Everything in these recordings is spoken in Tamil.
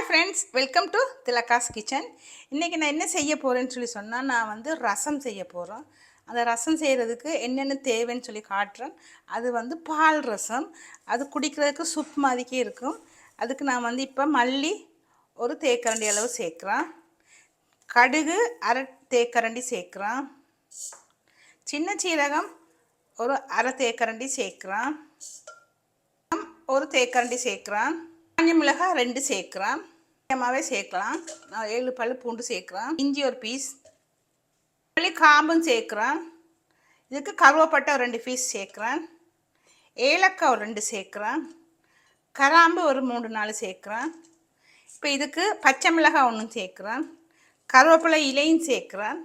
Hi friends welcome to Thilaka's kitchen இன்றைக்கி நான் என்ன செய்ய போகிறேன்னு சொல்லி சொன்னால் நான் வந்து ரசம் செய்ய போகிறேன் அந்த ரசம் செய்கிறதுக்கு என்னென்ன தேவைன்னு சொல்லி காட்டுறேன். அது வந்து பால் ரசம். அது குடிக்கிறதுக்கு சுப் மாதிரிக்கே இருக்கும். அதுக்கு நான் வந்து இப்போ மல்லி ஒரு தேக்கரண்டி அளவு சேர்க்குறேன். கடுகு அரை தேக்கரண்டி சேர்க்குறேன். சின்ன சீரகம் ஒரு அரை தேக்கரண்டி சேர்க்குறேன். ஒரு தேக்கரண்டி சேர்க்குறேன். காஞ்ச மிளகாய் ரெண்டு சேர்க்குறேன். அதிகமாகவே சேர்க்கலாம். நான் ஏழு பல் பூண்டு சேர்க்குறேன். இஞ்சி ஒரு பீஸ் மல்லி காம்பும் சேர்க்குறேன். இதுக்கு கருவேப்பட்டை ஒரு ரெண்டு பீஸ் சேர்க்குறேன். ஏலக்காய் ஒரு ரெண்டு சேர்க்குறேன். கராம்பு ஒரு மூணு நாலு சேர்க்குறேன். இப்போ இதுக்கு பச்சை மிளகாய் ஒன்றும் சேர்க்குறேன். கருவேப்பிலை இலையும் சேர்க்குறேன்.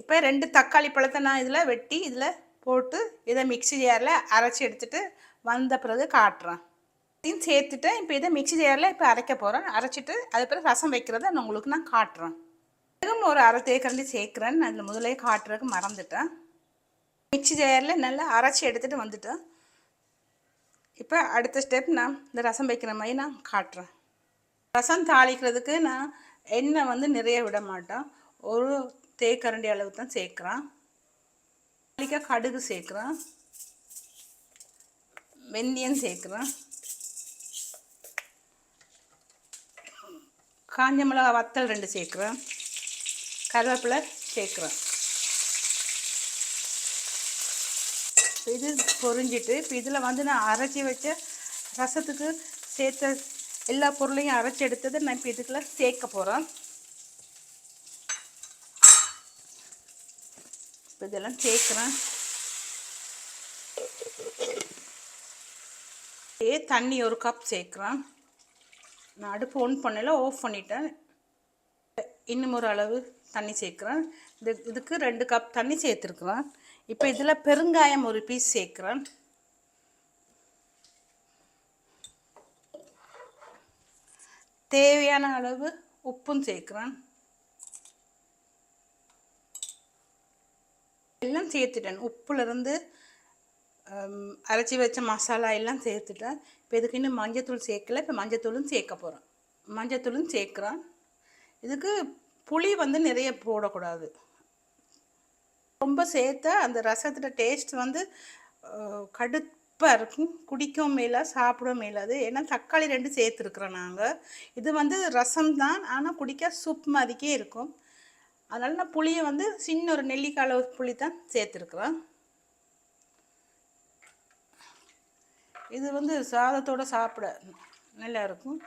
இப்போ ரெண்டு தக்காளி பழத்தை நான் இதில் வெட்டி இதில் போட்டு இதை மிக்ஸி ஜாரில் அரைச்சி எடுத்துகிட்டு வந்த பிறகு காட்டுறேன். இதையும் சேர்த்துட்டு இப்போ இதை மிக்ஸி ஜாரில் இப்போ அரைக்க போகிறேன் அரைச்சிட்டு அது பிறகு ரசம் வைக்கிறத நான் உங்களுக்கு நான் காட்டுறேன். மிகவும் ஒரு அரை தேக்கரண்டி சேர்க்குறேன். நான் அதில் முதலே காட்டுறதுக்கு மறந்துட்டேன். மிக்சி ஜாரில் நல்லா அரைச்சி எடுத்துகிட்டு வந்துட்டேன். இப்போ அடுத்த ஸ்டெப் நான் இந்த ரசம் வைக்கிற மாதிரி நான் காட்டுறேன். ரசம் தாளிக்கிறதுக்கு நான் எண்ணெய் வந்து நிறைய விட மாட்டேன். ஒரு தேக்கரண்டி அளவு தான் சேர்க்குறேன். தாளிக்க கடுகு சேர்க்குறேன். வெந்தயம் சேர்க்குறேன். காஞ்ச மிளகா வத்தல் ரெண்டு சேர்க்குறேன். கருவேப்பிலை சேர்க்குறேன். இது பொரிஞ்சிட்டு இப்போ இதில் வந்து நான் அரைச்சி வச்ச ரசத்துக்கு சேர்த்த எல்லா பொருளையும் அரைச்சி எடுத்தது நான் இப்போ இதுக்குள்ள சேர்க்க போகிறேன் இப்போ இதெல்லாம் சேர்க்குறேன். தண்ணி ஒரு கப் சேர்க்குறேன். நான் அடுப்பு ஒன் பண்ணல ஆஃப் பண்ணிட்டேன். இன்னும் ஒரு அளவு தண்ணி சேர்க்குறேன். இது இதுக்கு ரெண்டு கப் தண்ணி சேர்த்துருக்குறேன். இப்போ இதில் பெருங்காயம் ஒரு பீஸ் சேர்க்குறேன். தேவையான அளவு உப்பும் சேர்க்குறேன். எல்லாம் சேர்த்துட்டேன். உப்புலேருந்து அரைச்சி வச்ச மசாலா எல்லாம் சேர்த்துட்டேன். இப்போ இதுக்கு இன்னும் மஞ்சத்தூள் சேர்க்கல. இப்போ மஞ்சத்தூளும் சேர்க்க போகிறேன் மஞ்சத்தூளும் சேர்க்குறேன். இதுக்கு புளி வந்து நிறைய போடக்கூடாது. ரொம்ப சேர்த்தா அந்த ரசத்தோட டேஸ்ட் வந்து கடுப்பாக இருக்கும். குடிக்கவும் மேலாது சாப்பிடவும் மேலாது ஏன்னா தக்காளி ரெண்டு சேர்த்துருக்குறோம் நாங்கள் இது வந்து ரசம் தான் ஆனால் குடிக்க சூப் மாதிரிக்கே இருக்கும். அதனால் நான் புளியை வந்து சின்ன ஒரு நெல்லிக்காய் அளவு புளி தான் சேர்த்துருக்குறேன் இது வந்து சாதத்தோடு சாப்பிட நல்லா இருக்கும்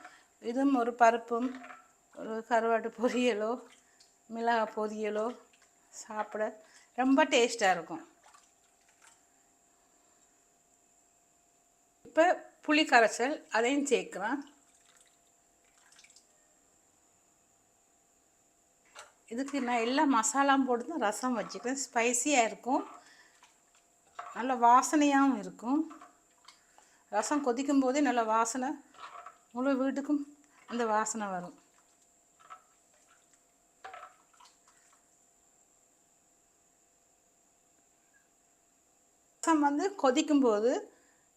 இதுவும் ஒரு பருப்பும் ஒரு கருவாட்டு பொரியலோ மிளகாய் பொரியலோ சாப்பிட ரொம்ப டேஸ்ட்டாக இருக்கும். இப்போ புளி கரைசல் அதையும் சேர்க்கலாம். இதுக்கு நான் எல்லா மசாலாவும் போட்டு தான் ரசம் வச்சுக்கிறேன். ஸ்பைசியாக இருக்கும். நல்ல வாசனையாகவும் இருக்கும். ரசம் கொதிக்கும் போதே நல்ல வாசனை. முழு வீட்டுக்கும் அந்த வாசனை வரும். ரசம் வந்து கொதிக்கும் போது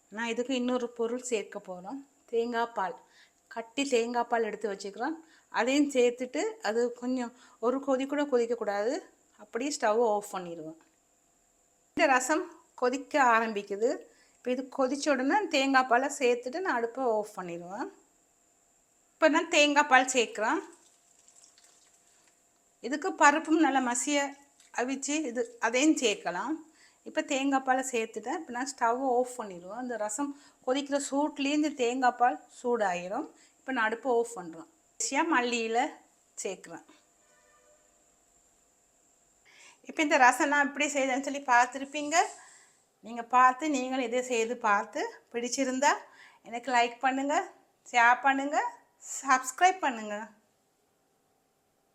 நான் இதுக்கு இன்னொரு பொருள் சேர்க்க போகிறோம் தேங்காய் பால். கட்டி தேங்காய் பால் எடுத்து வச்சுக்கிறோம். அதையும் சேர்த்துட்டு அது கொஞ்சம் ஒரு கொதி கூட கொதிக்கக்கூடாது அப்படியே ஸ்டவ் ஆஃப் பண்ணிடுவேன் இந்த ரசம் கொதிக்க ஆரம்பிக்குது. இப்போ இது கொதிச்ச உடனே தேங்காய் பாலை சேர்த்துட்டு நான் அடுப்பை ஆஃப் பண்ணிடுவேன். இப்போ நான் தேங்காய் பால் சேர்க்குறேன். இதுக்கு பருப்பும் நல்லா மசிய அவிச்சு இது அதையும் சேர்க்கலாம். இப்போ தேங்காய் பாலை சேர்த்துட்டேன். இப்போ நான் ஸ்டவ் ஆஃப் பண்ணிடுவேன். அந்த ரசம் கொதிக்கிற சூட்லேருந்து தேங்காய் பால் சூடாயிரும். இப்போ நான் அடுப்பை ஆஃப் பண்ணுறேன் ஈஸியாக மல்லியில் சேர்க்குறேன். இப்போ இந்த ரசம் நான் எப்படி செய்தேன்னு சொல்லி பார்த்துருப்பீங்க. நீங்கள் பார்த்து நீங்களும் இதை செய்து பார்த்து பிடிச்சிருந்தா எனக்கு லைக் பண்ணுங்கள் ஷேர் பண்ணுங்கள் சப்ஸ்கிரைப் பண்ணுங்கள்